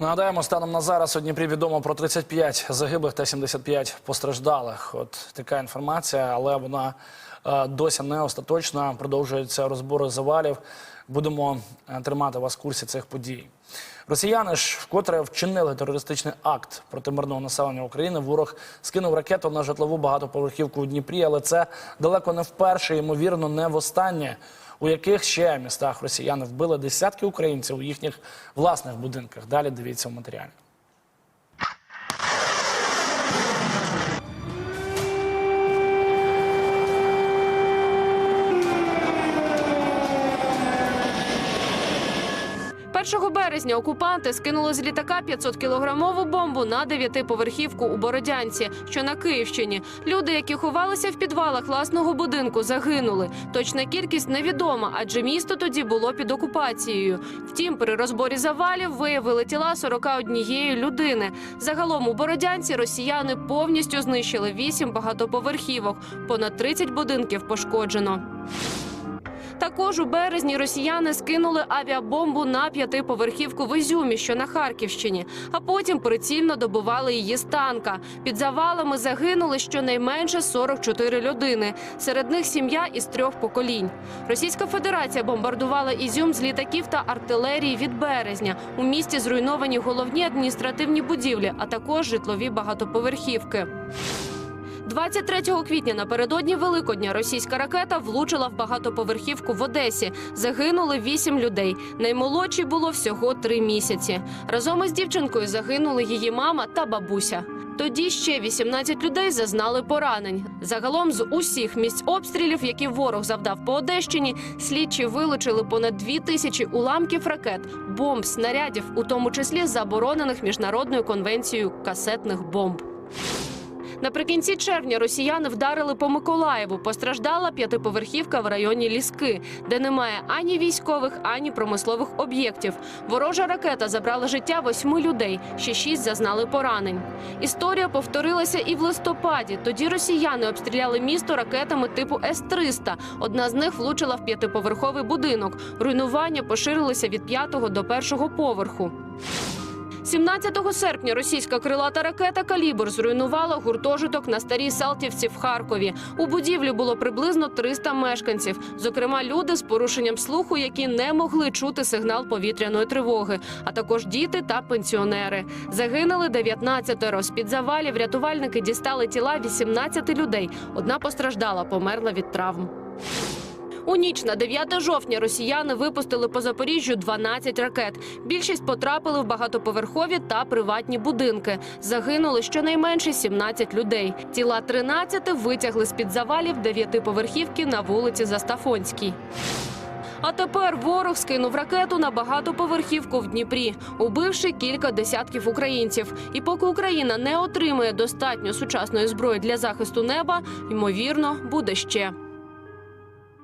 Нагадаємо, станом на зараз у Дніпрі відомо про 35 загиблих та 75 постраждалих. От така інформація, але вона е, досі не остаточна. Продовжуються розбори завалів. Будемо е, тримати вас в курсі цих подій. Росіяни ж вкотре вчинили терористичний акт проти мирного населення України. Ворог скинув ракету на житлову багатоповерхівку у Дніпрі, але це далеко не вперше, ймовірно, не востаннє. У яких ще містах росіяни вбили десятки українців у їхніх власних будинках? Далі дивіться в матеріалі. Першого березня окупанти скинули з літака 500-кілограмову бомбу на дев'ятиповерхівку у Бородянці, що на Київщині. Люди, які ховалися в підвалах власного будинку, загинули. Точна кількість невідома, адже місто тоді було під окупацією. Втім, при розборі завалів виявили тіла 41 людини. Загалом у Бородянці росіяни повністю знищили 8 багатоповерхівок. Понад 30 будинків пошкоджено. Також у березні росіяни скинули авіабомбу на п'ятиповерхівку в Ізюмі, що на Харківщині, а потім прицільно добували її з танка. Під завалами загинули щонайменше 44 людини. Серед них сім'я із трьох поколінь. Російська Федерація бомбардувала Ізюм з літаків та артилерії від березня. У місті зруйновані головні адміністративні будівлі, а також житлові багатоповерхівки. 23 квітня напередодні Великодня російська ракета влучила в багатоповерхівку в Одесі. Загинули вісім людей. Наймолодшій було всього три місяці. Разом із дівчинкою загинули її мама та бабуся. Тоді ще 18 людей зазнали поранень. Загалом з усіх місць обстрілів, які ворог завдав по Одещині, слідчі вилучили понад дві тисячі уламків ракет, бомб, снарядів, у тому числі заборонених міжнародною конвенцією касетних бомб. Наприкінці червня росіяни вдарили по Миколаєву. Постраждала п'ятиповерхівка в районі Ліски, де немає ані військових, ані промислових об'єктів. Ворожа ракета забрала життя восьми людей. Ще шість зазнали поранень. Історія повторилася і в листопаді. Тоді росіяни обстріляли місто ракетами типу С-300. Одна з них влучила в п'ятиповерховий будинок. Руйнування поширилися від п'ятого до першого поверху. 17 серпня російська крилата ракета Калібр зруйнувала гуртожиток на старій Салтівці в Харкові. У будівлі було приблизно 300 мешканців, зокрема люди з порушенням слуху, які не могли чути сигнал повітряної тривоги, а також діти та пенсіонери. Загинули 19 З під завалів рятувальники дістали тіла 18 людей. Одна постраждала, померла від травм. У ніч на 9 жовтня росіяни випустили по Запоріжжю 12 ракет. Більшість потрапили в багатоповерхові та приватні будинки. Загинули щонайменше 17 людей. Тіла 13 витягли з під завалів дев'ятиповерхівки на вулиці Застафонській. А тепер ворог скинув ракету на багатоповерхівку в Дніпрі, убивши кілька десятків українців. І поки Україна не отримає достатньо сучасної зброї для захисту неба, ймовірно, буде ще.